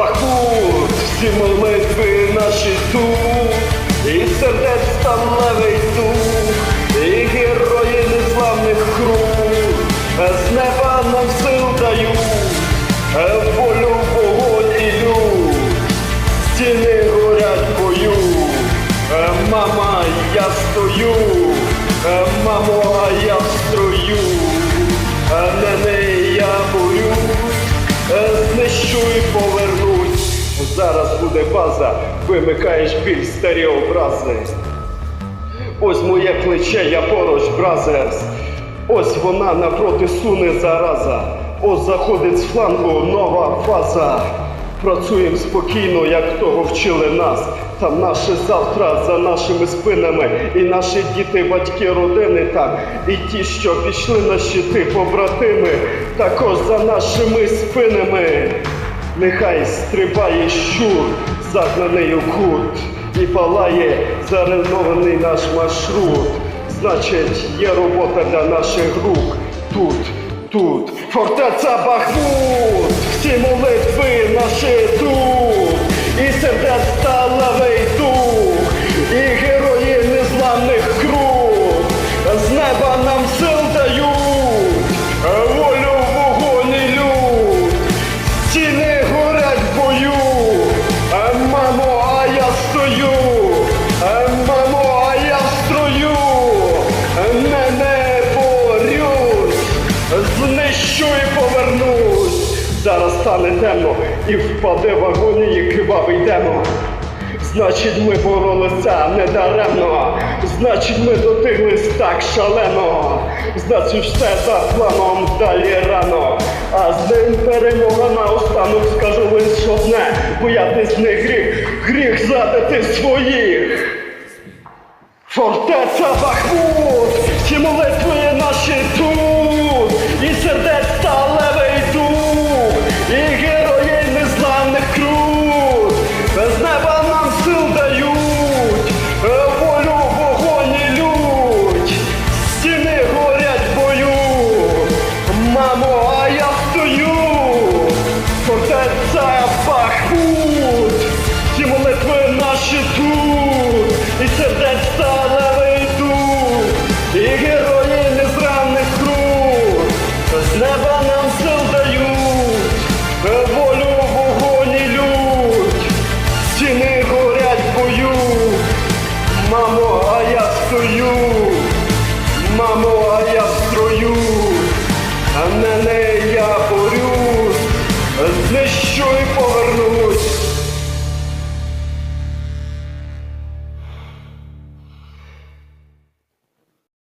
Бахмут, всі молитви наші тут, і сердець там левий дух, і герої незламних круг, з неба нам сил дають, е, волю, вогонь люд, стіни горять бою, е, мама, я стою, е, мамо, а я. Зараз буде база, вимикаєш біль старі образи. Ось моє плече, я поруч, бразерс. Ось вона напроти суне зараза. Ось заходить з флангу нова фаза. Працюємо спокійно, як того вчили нас. Там наше завтра за нашими спинами. І наші діти, батьки, родини так. І ті, що пішли на щити, побратими, також за нашими спинами. Нехай стрибає щур, загнаний у кут, і палає заренований наш маршрут. Значить, є робота для наших рук тут, тут. Фортеця Бахмут, всі молитви наші тут, і сердець сталевий дух, і герої незламних круг, з неба нам сил знищу і повернусь. Зараз стане темно і впаде в агонії кривавий демон. Значить, ми боролися недаремно, значить, ми дотиглись так шалено, значить, все за планом далі рано. А з ним перемога наостанок скажу лише одне, боятись не гріх, гріх задати своїх. Фортеця Бахмут, ті молитви наші тут,